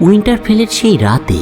উইন্টারফেলের সেই রাতে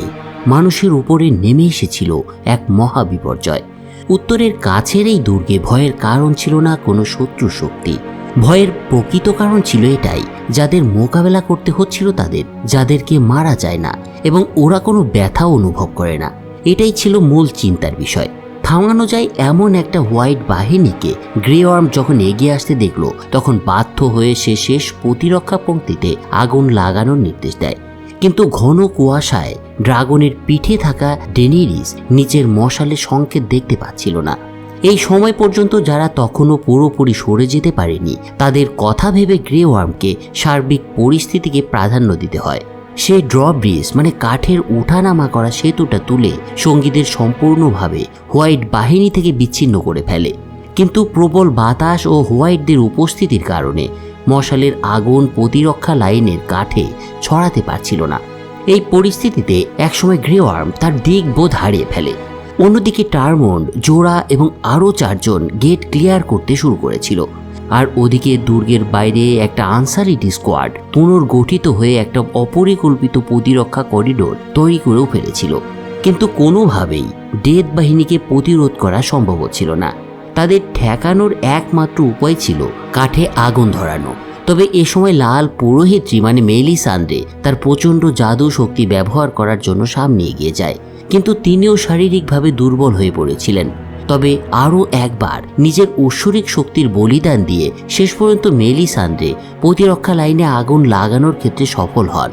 মানুষের উপরে নেমে এসেছিল এক মহা বিপর্যয় উত্তরের কাছের এই দুর্গে ভয়ের কারণ ছিল না কোনো শত্রু শক্তি। ভয়ের প্রকৃত কারণ ছিল এটাই, যাদের মোকাবেলা করতে হচ্ছিল তাদের, যাদেরকে মারা যায় না, এবং ওরা কোনো ব্যথা অনুভব করে না। এটাই ছিল মূল চিন্তার বিষয়। থামানো যায় এমন একটা হোয়াইট বাহিনীকে গ্রে ওয়ার্ম যখন এগিয়ে আসতে দেখল, তখন বাধ্য হয়ে সে শেষ প্রতিরক্ষা পঙ্ক্তিতে আগুন লাগানোর নির্দেশ দেয়। কিন্তু ঘন কুয়াশায় ড্রাগনের পিঠে থাকা ডেনিরিস নিচের মশালে সংকেত দেখতে পাচ্ছিল না। এই সময় পর্যন্ত যারা তখনও পুরোপুরি সরে যেতে পারেনি, তাদের কথা ভেবে গ্রে ওয়ার্মকে সার্বিক পরিস্থিতিকে প্রাধান্য দিতে হয়। সে ড্রব্রিজ মানে কাঠের উঠানামা করা সেতুটা তুলে সঙ্গীদের সম্পূর্ণভাবে হোয়াইট বাহিনী থেকে বিচ্ছিন্ন করে ফেলে। কিন্তু প্রবল বাতাস ও হোয়াইটদের উপস্থিতির কারণে মশালের আগুন প্রতিরক্ষা লাইনের কাঠে ছড়াতে পারছিল না। এই পরিস্থিতিতে একসময় গ্রেওয়ার্ম তার দিক বোধ হারিয়ে ফেলে। অন্যদিকে টার্মন্ড জোড়া এবং আরও চারজন গেট ক্লিয়ার করতে শুরু করেছিল। আর ওদিকে দুর্গের বাইরে একটা আনসারিটি স্কোয়াড পুনর্গঠিত হয়ে একটা অপরিকল্পিত প্রতিরক্ষা করিডোর তৈরি করেও ফেলেছিল। কিন্তু কোনোভাবেই ডেথ বাহিনীকে প্রতিরোধ করা সম্ভব হচ্ছিল না। তাদের ঠেকানোর একমাত্র উপায় ছিল কাঠে আগুন ধরানো। তবে এ সময় লাল পুরোহিত্রী মানে মেলি সান্দ্রে তার প্রচণ্ড জাদু শক্তি ব্যবহার করার জন্য সামনে এগিয়ে যায়। কিন্তু তিনিও শারীরিকভাবে দুর্বল হয়ে পড়েছিলেন। তবে আরও একবার নিজের ঐশ্বরিক শক্তির বলিদান দিয়ে শেষ পর্যন্ত মেলি সান্দ্রে প্রতিরক্ষা লাইনে আগুন লাগানোর ক্ষেত্রে সফল হন।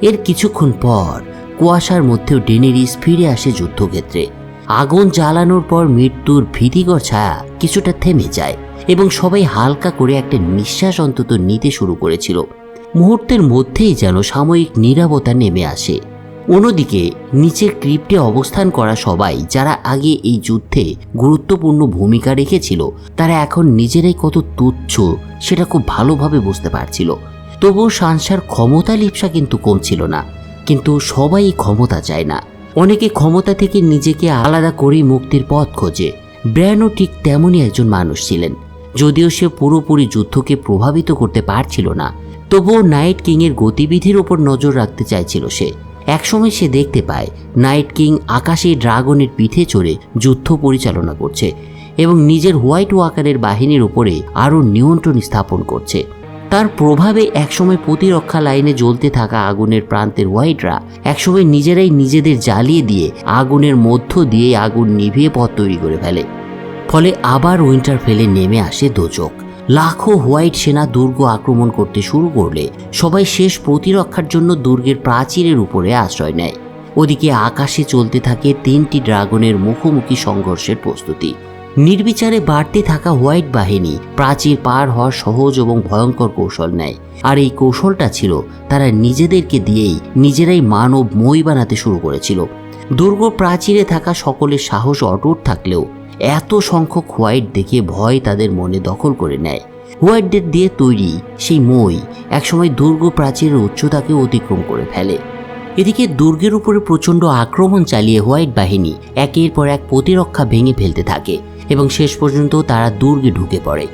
এর কিছুক্ষণ পর কুয়াশার মধ্যেও ডেনেরিস ফিরে আসে যুদ্ধক্ষেত্রে। আগুন জ্বালানোর পর মৃত্যুর ভীতিকর ছায়া কিছুটা থেমে যায়। এবং সবাই হালকা করে একটা নিঃশ্বাস অন্তত নিতে শুরু করেছিল। মুহূর্তের মধ্যেই যেন সাময়িক নীরবতা নেমে আসে। অন্যদিকে, নিচের ক্রিপ্টে অবস্থান করা সবাই যারা আগে এই যুদ্ধে গুরুত্বপূর্ণ ভূমিকা রেখেছিল, তারা এখন নিজেরাই কত তুচ্ছ সেটা খুব ভালোভাবে বুঝতে পারছিল। তবুও সানসার ক্ষমতা লিপসা কিন্তু কমছিল না। কিন্তু সবাই ক্ষমতা চায় না। অনেকে ক্ষমতা থেকে নিজেকে আলাদা করেই মুক্তির পথ খোঁজে। ব্র্যানও ঠিক তেমনই একজন মানুষ ছিলেন। যদিও সে পুরোপুরি যুদ্ধকে প্রভাবিত করতে পারছিল না, তবুও নাইট কিংয়ের গতিবিধির ওপর নজর রাখতে চাইছিল সে। একসময় সে দেখতে পায়, নাইট কিং আকাশে ড্রাগনের পিঠে চড়ে যুদ্ধ পরিচালনা করছে এবং নিজের হোয়াইট ওয়াকারের বাহিনীর উপরে আরও নিয়ন্ত্রণ স্থাপন করছে। তার প্রভাবে একসময় প্রতিরক্ষা লাইনে জ্বলতে থাকা আগুনের প্রান্তের হোয়াইটরা একসময় নিজেরাই নিজেদের জ্বালিয়ে দিয়ে আগুনের মধ্য দিয়ে আগুন নিভিয়ে পথ তৈরি করে ফেলে। ফলে আবার উইন্টার ফেলে নেমে আসে দোচক। লাখো হোয়াইট সেনা দুর্গ আক্রমণ করতে শুরু করলে সবাই শেষ প্রতিরক্ষার জন্য দুর্গের প্রাচীরের উপরে আশ্রয় নেয়। ওদিকে আকাশে চলতে থাকে তিনটি ড্রাগনের মুখোমুখি সংঘর্ষের প্রস্তুতি। নির্বিচারে বাড়তে থাকা হোয়াইট বাহিনী প্রাচীর পার হওয়ার সহজ এবং ভয়ঙ্কর কৌশল নেয়। আর এই কৌশলটা ছিল তারা নিজেদেরকে দিয়েই নিজেরাই মানব মই বানাতে শুরু করেছিল। দুর্গ প্রাচীরে থাকা সকলের সাহস অটুট থাকলেও এত সংখ্যক হোয়াইট দেখে ভয় তাদের মনে দখল করে নেয়। হোয়াইটদের দিয়ে তৈরি সেই মই একসময় দুর্গ প্রাচীরের উচ্চতাকে অতিক্রম করে ফেলে। এদিকে দুর্গের উপরে প্রচণ্ড আক্রমণ চালিয়ে হোয়াইট বাহিনী একের পর এক প্রতিরক্ষা ভেঙে ফেলতে থাকে এবং শেষ পর্যন্ত তারা দুর্গে ঢুকে পড়ে।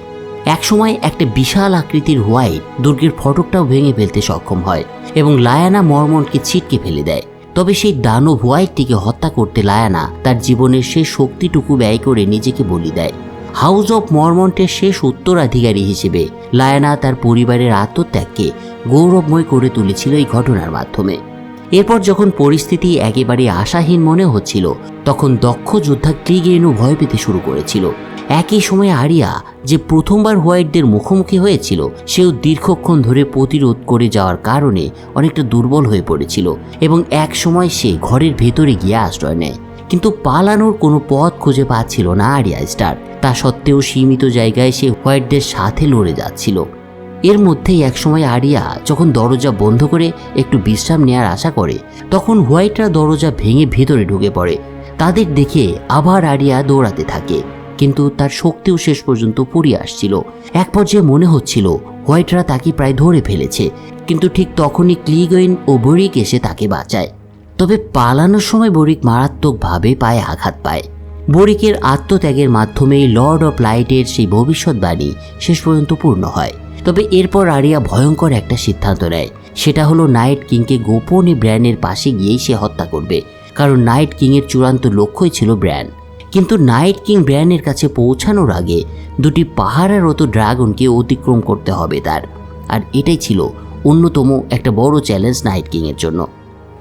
একসময় একটা বিশাল আকৃতির হোয়াইট দুর্গের ফটকটাও ভেঙে ফেলতে সক্ষম হয় এবং লায়ানা মর্মনকে ছিটকে ফেলে দেয়। তবে সেই দানব হোয়াইটটিকে হত্যা করতে লায়ানা তার জীবনের শেষ শক্তিটুকু ব্যয় করে নিজেকে বলি দেয়। হাউস অফ মর্মন্টের শেষ উত্তরাধিকারী হিসেবে লায়ানা তার পরিবারের আত্মত্যাগকে গৌরবময় করে তুলেছিল এই ঘটনার মাধ্যমে। এরপর যখন পরিস্থিতি একেবারে আশাহীন মনে হচ্ছিল, তখন দক্ষ যোদ্ধা ক্লিগেনও ভয় পেতে শুরু করেছিল। একই সময় আরিয়া, যে প্রথমবার হোয়াইটদের মুখোমুখি হয়েছিল, সেও দীর্ঘক্ষণ ধরে প্রতিরোধ করে যাওয়ার কারণে অনেকটা দুর্বল হয়ে পড়েছিল এবং এক সময় সে ঘরের ভেতরে গিয়ে আশ্রয় নেয়। কিন্তু পালানোর কোনো পথ খুঁজে পাচ্ছিল না আরিয়া স্টার। তা সত্ত্বেও সীমিত জায়গায় সে হোয়াইটদের সাথে লড়ে যাচ্ছিল। এর মধ্যেই একসময় আরিয়া যখন দরজা বন্ধ করে একটু বিশ্রাম নেওয়ার আশা করে, তখন হোয়াইটরা দরজা ভেঙে ভেতরে ঢুকে পড়ে। তাদের দেখে আবার আরিয়া দৌড়াতে থাকে। কিন্তু তার শক্তিও শেষ পর্যন্ত ফুরিয়ে আসছিল। এক পর্যায়ে মনে হচ্ছিল, হোয়াইটরা তাকে প্রায় ধরে ফেলেছে, কিন্তু ঠিক তখনই ক্লিগইন ও বরিক এসে তাকে বাঁচায়। তবে পালানোর সময় বরিক মারাত্মকভাবে পায়ে আঘাত পায়। বরিকের আত্মত্যাগের মাধ্যমেই লর্ড অফ লাইটের সেই ভবিষ্যৎবাণী শেষ পর্যন্ত পূর্ণ হয়। তবে এরপর আরিয়া ভয়ঙ্কর একটা সিদ্ধান্ত নেয়। সেটা হলো নাইট কিংকে গোপনে ব্র্যানের পাশে গিয়েই সে হত্যা করবে। কারণ নাইট কিংয়ের চূড়ান্ত লক্ষ্যই ছিল ব্র্যান। কিন্তু নাইট কিং ব্র্যানের কাছে পৌঁছানোর আগে দুটি পাহাড়েরত ড্রাগনকে অতিক্রম করতে হবে তার। আর এটাই ছিল অন্যতম একটা বড় চ্যালেঞ্জ নাইট কিংয়ের জন্য।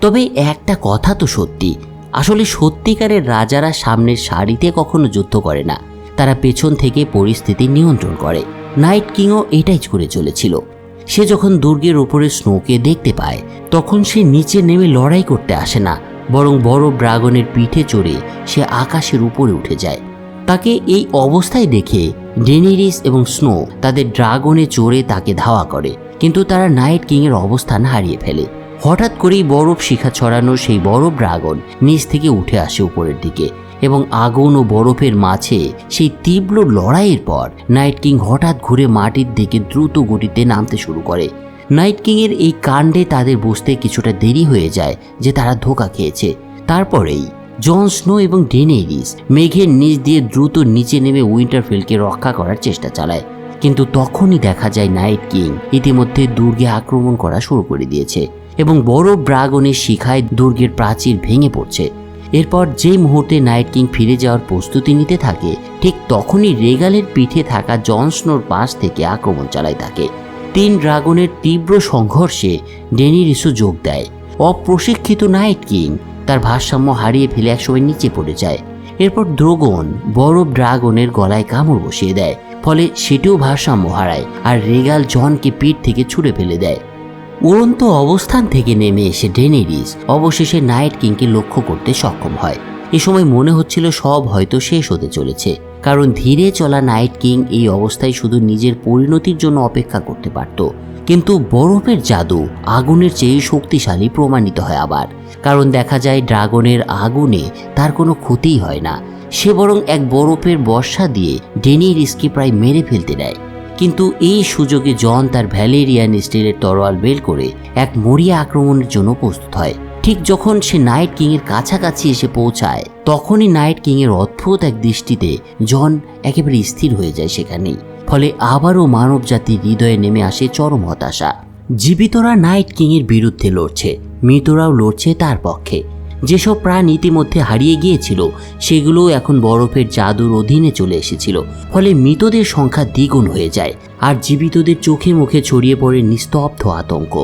তবে একটা কথা তো সত্যি, আসলে সত্যিকারের রাজারা সামনের সারিতে কখনো যুদ্ধ করে না। তারা পেছন থেকে পরিস্থিতি নিয়ন্ত্রণ করে। নাইট কিংও এটাই করে চলেছিল। সে যখন দুর্গের ওপরে স্নোকে দেখতে পায়, তখন সে নিচে নেমে লড়াই করতে আসে না বরং বড় ড্রাগনের পিঠে চড়ে সে আকাশের উপরে উঠে যায়। তাকে এই অবস্থায় দেখে ডেনিরিস এবং স্নো তাদের ড্রাগনে চড়ে তাকে ধাওয়া করে, কিন্তু তারা নাইট কিংয়ের অবস্থান হারিয়ে ফেলে। হঠাৎ করেই বরফ শিখা ছড়ানো সেই বরফ ড্রাগন নিচ থেকে উঠে আসে উপরের দিকে এবং আগুন ও বরফের মাঝে সেই তীব্র লড়াইয়ের পর নাইট কিং হঠাৎ ঘুরে মাটির দিকে দ্রুত গতিতে নামতে শুরু করে। নাইট কিংয়ের এই কাণ্ডে তাদের বুঝতে কিছুটা দেরি হয়ে যায় যে তারা ধোকা খেয়েছে। তারপরেই জন স্নো এবং ডেনেরিস মেঘের নিচ দিয়ে দ্রুত নিচে নেমে উইন্টারফিল্ডকে রক্ষা করার চেষ্টা চালায়। কিন্তু তখনই দেখা যায় নাইট কিং ইতিমধ্যে দুর্গে আক্রমণ করা শুরু করে দিয়েছে এবং বড় ব্রাগনের শিখায় দুর্গের প্রাচীর ভেঙে পড়ছে। এরপর যে মুহূর্তে নাইট কিং ফিরে যাওয়ার প্রস্তুতি নিতে থাকে, ঠিক তখনই রেগালের পিঠে থাকা জন স্নোর পাশ থেকে আক্রমণ চালায় তাকে। তিন ড্রাগনের তীব্র সংঘর্ষে ডেনিরিসও যোগ দেয়। অপ্রশিক্ষিত নাইট কিং তার ভারসাম্য হারিয়ে ফেলে একসময় নিচে পড়ে যায়। এরপর দ্রোগন বরফ ড্রাগনের গলায় কামড় বসিয়ে দেয়, ফলে সেটিও ভারসাম্য হারায় আর রেগাল জনকে পিঠ থেকে ছুঁড়ে ফেলে দেয়। উড়ন্ত অবস্থান থেকে নেমে এসে ডেনেরিস অবশেষে নাইট কিংকে লক্ষ্য করতে সক্ষম হয়। এ সময় মনে হচ্ছিল সব হয়তো শেষ হতে চলেছে। কারণ ধীরে চলা নাইট কিং এই অবস্থায় শুধু নিজের পরিণতির জন্য অপেক্ষা করতে পারত। কিন্তু বরফের জাদু আগুনের চেয়ে শক্তিশালী প্রমাণিত হয় আবার। কারণ দেখা যায় ড্রাগনের আগুনে তার কোনো ক্ষতিই হয় না। সে বরং এক বরফের বর্ষা দিয়ে ডেনিরিসকে প্রায় মেরে ফেলতে দেয়। কিন্তু এই সুযোগে জন তার ভ্যালেরিয়ান স্টিলের তরোয়াল বের করে এক মরিয়া আক্রমণের জন্য প্রস্তুত হয়। ঠিক যখন সে নাইট কিংয়ের কাছাকাছি এসে পৌঁছায়, তখনই নাইট কিংয়ের অদ্ভুত এক দৃষ্টিতে জন একেবারে স্থির হয়ে যায় সেখানেই। ফলে আবারও মানব জাতির হৃদয়ে নেমে আসে চরম হতাশা। জীবিতরা নাইট কিংয়ের বিরুদ্ধে লড়ছে, মৃতরাও লড়ছে তার পক্ষে। যেসব প্রাণ ইতিমধ্যে হারিয়ে গিয়েছিল সেগুলো এখন বরফের জাদুর অধীনে চলে এসেছিল। ফলে মৃতদের সংখ্যা দ্বিগুণ হয়ে যায়, আর জীবিতদের চোখে মুখে ছড়িয়ে পড়ে নিস্তব্ধ আতঙ্ক।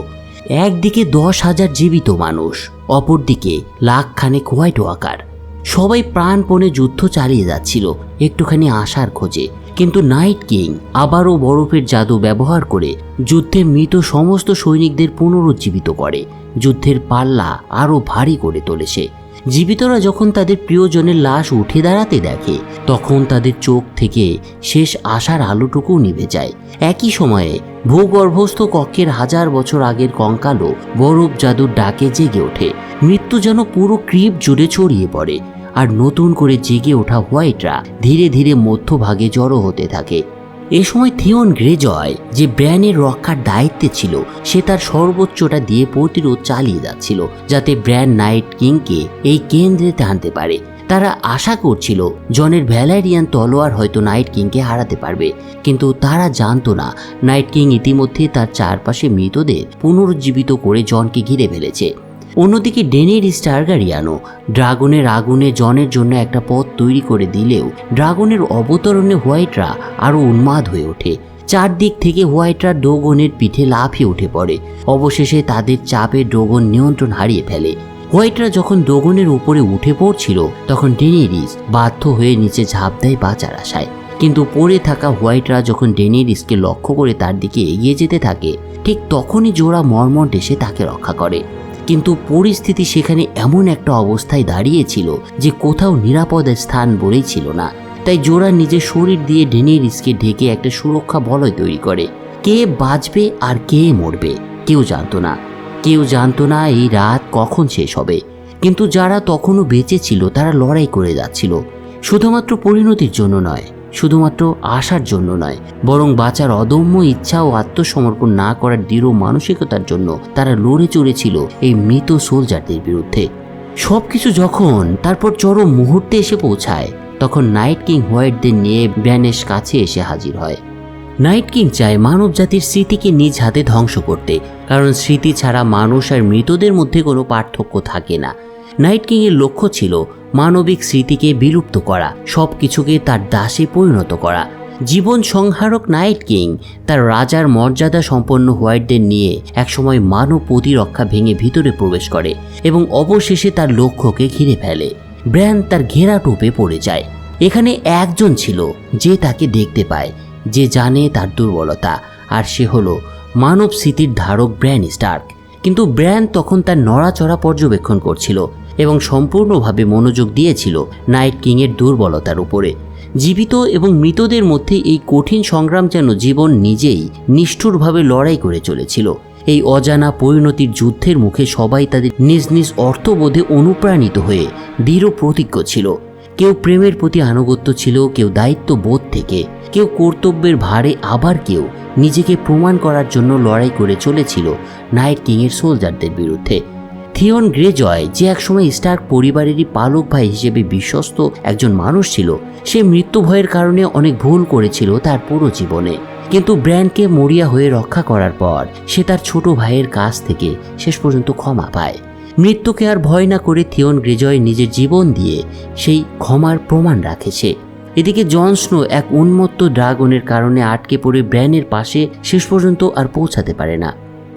একদিকে দশ হাজার জীবিত মানুষ, অপরদিকে লাখখানেক হোয়াইট ওয়াকার। সবাই প্রাণপণে যুদ্ধ চালিয়ে যাচ্ছিল, একটুখানি আশার খোঁজে। কিন্তু নাইট কিং আবারও বরফের জাদু ব্যবহার করে যুদ্ধে মৃত সমস্ত সৈনিকদের পুনরুজ্জীবিত করে। যুদ্ধের পাল্লা আরও ভারী করে তোলে সে জীবিতরা যখন তাদের প্রিয়জনের লাশ উঠে দাঁড়াতে দেখে, তখন তাদের চোখ থেকে শেষ আশার আলোটুকু নিভে যায়। একই সময়ে ভূগর্ভস্থ কক্ষের হাজার বছর আগের কঙ্কালও বরফ জাদুর ডাকে জেগে ওঠে। মৃত্যু যেন পুরো ক্রিপ জুড়ে ছড়িয়ে পড়ে, আর নতুন করে জেগে ওঠা হোয়াইটরা ধীরে ধীরে মধ্যভাগে জড়ো হতে থাকে। এ সময় থিওন গ্রেজয়, যে ব্র্যানের রক্ষার দায়িত্বে ছিল, সে তার সর্বোচ্চটা দিয়ে প্রতিরোধ চালিয়ে যাচ্ছিল, যাতে ব্র্যান নাইট কিংকে এই কেন্দ্রেতে আনতে পারে। তারা আশা করছিল, জনের ভ্যালারিয়ান তলোয়ার হয়তো নাইট কিংকে হারাতে পারবে। কিন্তু তারা জানতো না, নাইট কিং ইতিমধ্যে তার চারপাশে মৃতদের পুনরুজ্জীবিত করে জনকে ঘিরে ফেলেছে। অন্যদিকে ডেনের স্টারগারিয়ানো ড্রাগনের আগুনে জনের জন্য একটা পথ তৈরি করে দিলেও ড্রাগনের অবতরণে হোয়াইটরা আরও উন্মাদ হয়ে ওঠে। চারদিক থেকে হোয়াইটরা ডোগনের পিঠে লাফিয়ে উঠে পড়ে। অবশেষে তাদের চাপে ডোগন নিয়ন্ত্রণ হারিয়ে ফেলে। হোয়াইটরা যখন ডোগনের উপরে উঠে পড়ছিল, তখন ডেনেরিস বাধ্য হয়ে নিচে ঝাঁপ দেয় বাঁচার আশায়। কিন্তু পড়ে থাকা হোয়াইটরা যখন ডেনেরিসকে লক্ষ্য করে তার দিকে এগিয়ে যেতে থাকে, ঠিক তখনই জোড়া মর্মন্ট এসে তাকে রক্ষা করে। কিন্তু পরিস্থিতি সেখানে এমন একটা অবস্থায় দাঁড়িয়েছিল যে কোথাও নিরাপদ স্থান বলেই ছিল না। তাই জোড়া নিজের শরীর দিয়ে ডেনেরিসকে ঢেকে একটা সুরক্ষা বলয় তৈরি করে। কে বাঁচবে আর কে মরবে কেউ জানতো না। কেউ জানতো না এই রাত কখন শেষ হবে। কিন্তু যারা তখনও বেঁচে ছিল তারা লড়াই করে যাচ্ছিল। শুধুমাত্র পরিণতির জন্য নয় শুধুমাত্র আশার জন্য নয়, বরং বাঁচার অদম্য ইচ্ছা ও আত্মসমর্পণ না করার দৃঢ় মানসিকতার জন্য তারা লড়ে চড়েছিল এই মৃত সোলজারদের বিরুদ্ধে। সব কিছু যখন তারপর চরম মুহূর্তে এসে পৌঁছায়, তখন নাইট কিং হোয়াইটদের নিয়ে ব্যানেশ কাছে এসে হাজির হয়। নাইট কিং চায় মানব জাতির স্মৃতিকে নিজ হাতে ধ্বংস করতে, কারণ স্মৃতি ছাড়া মানুষ আর মৃতদের মধ্যে কোনো পার্থক্য থাকে না। নাইট কিং এর লক্ষ্য ছিল মানবিক স্মৃতিকে বিলুপ্ত করা সব কিছুকে তার দাসে পরিণত করা। জীবন সংহারক নাইট কিং তার রাজার মর্যাদা সম্পন্ন হোয়াইটদের নিয়ে একসময় মানব প্রতিরক্ষা ভেঙে ভিতরে প্রবেশ করে এবং অবশেষে তার লক্ষ্যকে ঘিরে ফেলে। ব্র্যান তার ঘেরা টোপে পড়ে যায়। এখানে একজন ছিল যে তাকে দেখতে পায়, যে জানে তার দুর্বলতা, আর সে হলো মানব স্মৃতির ধারক ব্র্যান স্টার্ক। কিন্তু ব্র্যান তখন তার নড়াচড়া পর্যবেক্ষণ করছিল। এবং সম্পূর্ণভাবে মনোযোগ দিয়েছিল নাইট কিংয়ের দুর্বলতার উপরে। জীবিত এবং মৃতদের মধ্যে এই কঠিন সংগ্রাম যেন জীবন নিজেই নিষ্ঠুরভাবে লড়াই করে চলেছিল। এই অজানা পরিণতির যুদ্ধের মুখে সবাই তাদের নিজ নিজ অর্থবোধে অনুপ্রাণিত হয়ে দৃঢ় প্রতিজ্ঞ ছিল। কেউ প্রেমের প্রতি আনুগত্য ছিল, কেউ দায়িত্ব বোধ থেকে, কেউ কর্তব্যের ভারে আবার কেউ নিজেকে প্রমাণ করার জন্য লড়াই করে চলেছিল নাইট কিংয়ের সোলজারদের বিরুদ্ধে। থিওন গ্রেজয়, যে একসময় স্টার্ক পরিবারেরই পালক ভাই হিসেবে বিশ্বস্ত একজন মানুষ ছিল, সে মৃত্যু ভয়ের কারণে অনেক ভুল করেছিল তার পুরো জীবনে। কিন্তু ব্র্যান্ডকে মরিয়া হয়ে রক্ষা করার পর, সে তার ছোট ভাইয়ের কাছ থেকে শেষ পর্যন্ত ক্ষমা পায়। মৃত্যুকে আর ভয় না করে থিওন গ্রেজয় নিজের জীবন দিয়ে সেই ক্ষমার প্রমাণ রাখেছে এদিকে জন স্নো এক উন্মত্ত ড্রাগনের কারণে আটকে পড়ে ব্র্যানের পাশে শেষ পর্যন্ত আর পৌঁছাতে পারে না।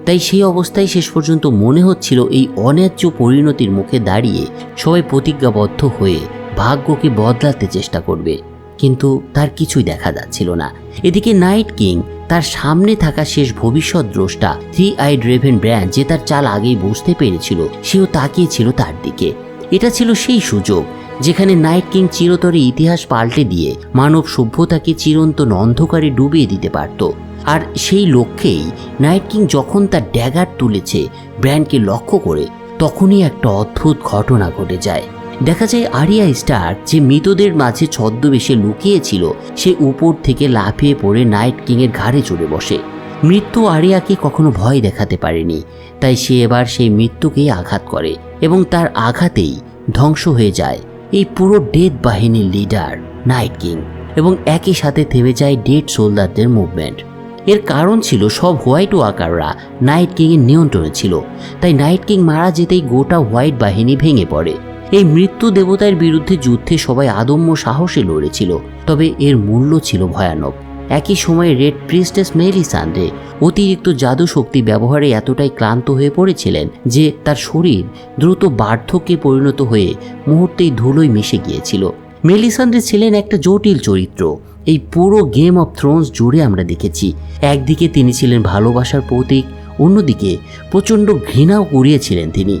তাই সেই অবস্থায় শেষ পর্যন্ত মনে হচ্ছিল এই অন্যায্য পরিণতির মুখে দাঁড়িয়ে সবাই প্রতিজ্ঞাবদ্ধ হয়ে ভাগ্যকে বদলাতে চেষ্টা করবে। কিন্তু তার কিছুই দেখা যাচ্ছিল না। এদিকে নাইট কিং তার সামনে থাকা শেষ ভবিষ্যৎ দ্রষ্টা থ্রি আই ড্রেভেন ব্র্যান্ড যে তার চাল আগেই বুঝতে পেরেছিল, সেও তাকিয়েছিল তার দিকে। এটা ছিল সেই সুযোগ যেখানে নাইট কিং চিরতরে ইতিহাস পাল্টে দিয়ে মানব সভ্যতাকে চিরন্তন অন্ধকারে ডুবিয়ে দিতে পারত। আর সেই লক্ষ্যেই নাইট কিং যখন তার ড্যাগার তুলেছে ব্র্যান্ডকে লক্ষ্য করে, তখনই একটা অদ্ভুত ঘটনা ঘটে যায়। দেখা যায় আরিয়া স্টার যে মৃতদের মাঝে ছদ্মবেশে লুকিয়েছিল, সে উপর থেকে লাফিয়ে পড়ে নাইট কিংয়ের ঘাড়ে চড়ে বসে। মৃত্যু আরিয়াকে কখনো ভয় দেখাতে পারেনি, তাই সে এবার সেই মৃত্যুকেই আঘাত করে এবং তার আঘাতেই ধ্বংস হয়ে যায়। এই পুরো ডেথ বাহিনীর লিডার নাইট কিং এবং একই সাথে থেমে যায় ডেড সোলদারদের মুভমেন্ট এর কারণ ছিল সব হোয়াইট ওয়াকাররা নাইট কিংয়ের নিয়ন্ত্রণে ছিল। তাই নাইট কিং মারা যেতেই গোটা হোয়াইট বাহিনী ভেঙে পড়ে। এই মৃত্যু দেবতার বিরুদ্ধে যুদ্ধে সবাই আদম্য সাহসে লড়েছিল, তবে এর মূল্য ছিল ভয়ানক। একই সময়ে রেড প্রিস্টেস মেলিসান্ডে অতিরিক্ত জাদু শক্তি ব্যবহারে এতটাই ক্লান্ত হয়ে পড়েছিলেন যে তার শরীর দ্রুত বার্ধক্যে পরিণত হয়ে মুহূর্তেই ধুলোয় মিশে গিয়েছিল। মেলিসান্ডে ছিলেন একটা জটিল চরিত্র। এই পুরো গেম অফ থ্রোনস জুড়ে আমরা দেখেছি। একদিকে তিনি ছিলেন ভালোবাসার প্রতীক, অন্যদিকে প্রচণ্ড ঘৃণাও করিয়েছিলেন তিনি।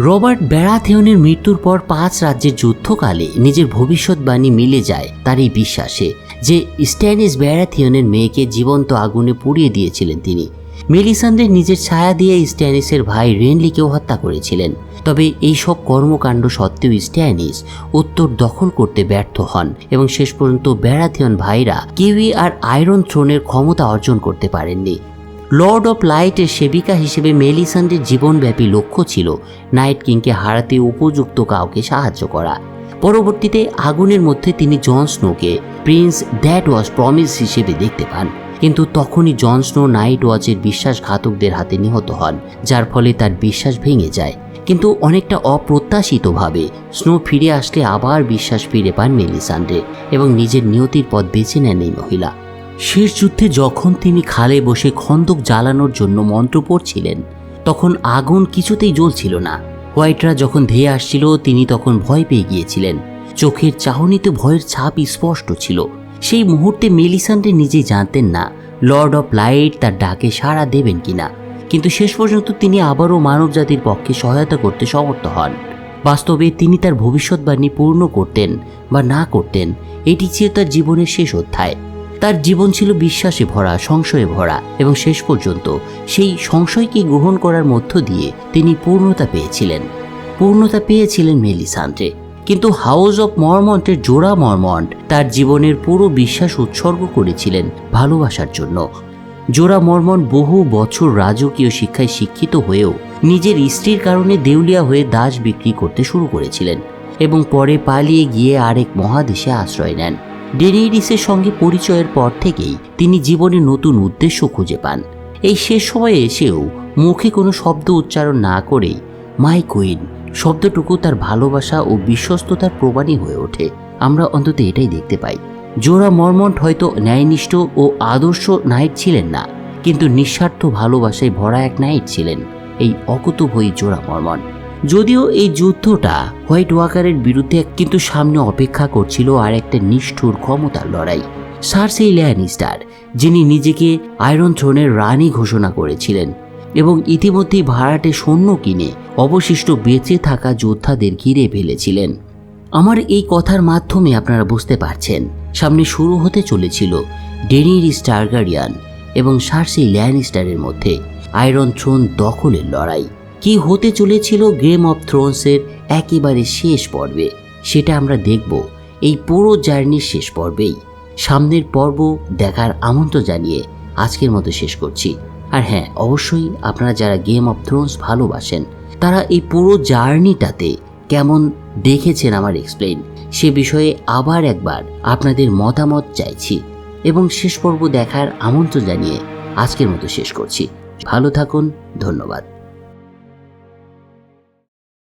রবার্ট ব্যারাথিয়নের মৃত্যুর পর পাঁচ রাজ্যের যুদ্ধকালে নিজের ভবিষ্যৎবাণী মিলে যায় তার এই বিশ্বাসে। যে স্ট্যানিস ব্যারাথিয়নের মেয়েকে জীবন্ত আগুনে পুড়িয়ে দিয়েছিলেন তিনি। মেলিসান্ডের নিজের ছায়া দিয়ে স্ট্যানিসের ভাই রেনলিকেও হত্যা করেছিলেন। তবে এই সব কর্মকাণ্ড সত্ত্বেও স্ট্যানিস উত্তর দখল করতে ব্যর্থ হন এবং শেষ পর্যন্ত ব্যারাথিয়ন ভাইরা কিউই আর আয়রন থ্রোনের ক্ষমতা অর্জন করতে পারেননি। লর্ড অফ লাইটের সেবিকা হিসেবে মেলিসান্ডের জীবনব্যাপী লক্ষ্য ছিল নাইট কিংকে হারাতে উপযুক্ত কাউকে সাহায্য করা। পরবর্তীতে আগুনের মধ্যে তিনি জন স্নোকে প্রিন্স দ্যাট ওয়াজ প্রমিস হিসেবে দেখতে পান। কিন্তু তখনই জন স্নো নাইট ওয়াচের বিশ্বাসঘাতকদের হাতে নিহত হন, যার ফলে তার বিশ্বাস ভেঙে যায়। কিন্তু অনেকটা অপ্রত্যাশিতভাবে স্নো ফিরে আসলে আবার বিশ্বাস ফিরে পান মেলিসান্ডে এবং নিজের নিয়তির পথ বেছে নেন এই মহিলা। শেষ যুদ্ধে যখন তিনি খালে বসে খন্দক জ্বালানোর জন্য মন্ত্র পড়ছিলেন তখন আগুন কিছুতেই জ্বলছিল না। হোয়াইটরা যখন ধেয়ে আসছিল, তিনি তখন ভয় পেয়ে গিয়েছিলেন। চোখের চাহনিতে ভয়ের ছাপ স্পষ্ট ছিল। সেই মুহূর্তে মেলিসান্ডে নিজেই জানতেন না, লর্ড অফ লাইট তার ডাকে সাড়া দেবেন কিনা। কিন্তু শেষ পর্যন্ত তিনি আবারও মানব জাতির পক্ষে সহায়তা করতে সমর্থ হন। বাস্তবে তিনি তার ভবিষ্যৎবাণী পূর্ণ করতেন বা না করতেন, এটি ছিল তার জীবনের শেষ অধ্যায়। তার জীবন ছিল বিশ্বাসে ভরা, সংশয়ে ভরা এবং শেষ পর্যন্ত সেই সংশয়কে গ্রহণ করার মধ্য দিয়ে তিনি পূর্ণতা পেয়েছিলেন। পূর্ণতা পেয়েছিলেন মেলিসান্টে কিন্তু হাউস অফ মর্মন্টের জোড়া মর্মন্ট তার জীবনের পুরো বিশ্বাস উৎসর্গ করেছিলেন ভালোবাসার জন্য। জোড়া মর্মন বহু বছর রাজকীয় শিক্ষায় শিক্ষিত হয়েও নিজের স্ত্রীর কারণে দেউলিয়া হয়ে দাস বিক্রি করতে শুরু করেছিলেন এবং পরে পালিয়ে গিয়ে আরেক মহাদেশে আশ্রয় নেন। ডেনিরিসের সঙ্গে পরিচয়ের পর থেকেই তিনি জীবনে নতুন উদ্দেশ্য খুঁজে পান। এই শেষ সময়ে এসেও মুখে কোনো শব্দ উচ্চারণ না করেই মাই কুইন শব্দটুকু তার ভালোবাসা ও বিশ্বস্ততার প্রমাণই হয়ে ওঠে। আমরা অন্তত এটাই দেখতে পাই। জোরা মর্মন্ট হয়তো ন্যায়নিষ্ঠ ও আদর্শ নাইট ছিলেন না, কিন্তু নিঃস্বার্থ ভালোবাসায় ভরা এক নাইট ছিলেন এই অকুতভয়ী জোড়া মর্মন যদিও এই যুদ্ধটা হোয়াইট ওয়াকারের বিরুদ্ধে কিন্তু সামনে অপেক্ষা করছিল আর একটা নিষ্ঠুর ক্ষমতার লড়াই। সার্সেই ল্যানিস্টার, যিনি নিজেকে আয়রন থ্রোনের রানী ঘোষণা করেছিলেন এবং ইতিমধ্যেই ভাড়াটে সৈন্য কিনে অবশিষ্ট বেঁচে থাকা যোদ্ধাদের ঘিরে ফেলেছিলেন। আমার এই কথার মাধ্যমে আপনারা বুঝতে পারছেন, সামনে শুরু হতে চলেছিল ডেনির স্টারগারিয়ান এবং সার্সি ল্যানিস্টারের মধ্যে আয়রন থ্রোন দখলের লড়াই। কি হতে চলেছিল গেম অফ থ্রোনসের একেবারে শেষ পর্বে, সেটা আমরা দেখব এই পুরো জার্নির শেষ পর্বেই। সামনের পর্ব দেখার আমন্ত্রণ জানিয়ে আজকের মতো শেষ করছি। আর হ্যাঁ অবশ্যই আপনারা যারা গেম অফ থ্রোনস ভালোবাসেন, তারা এই পুরো জার্নিটাতে কেমন দেখেছেন আমার এক্সপ্লেন সে বিষয়ে আবার একবার আপনাদের মতামত চাইছি এবং শেষ পর্ব দেখার আমন্ত্রণ জানিয়ে আজকের মতো শেষ করছি। ভালো থাকুন, ধন্যবাদ।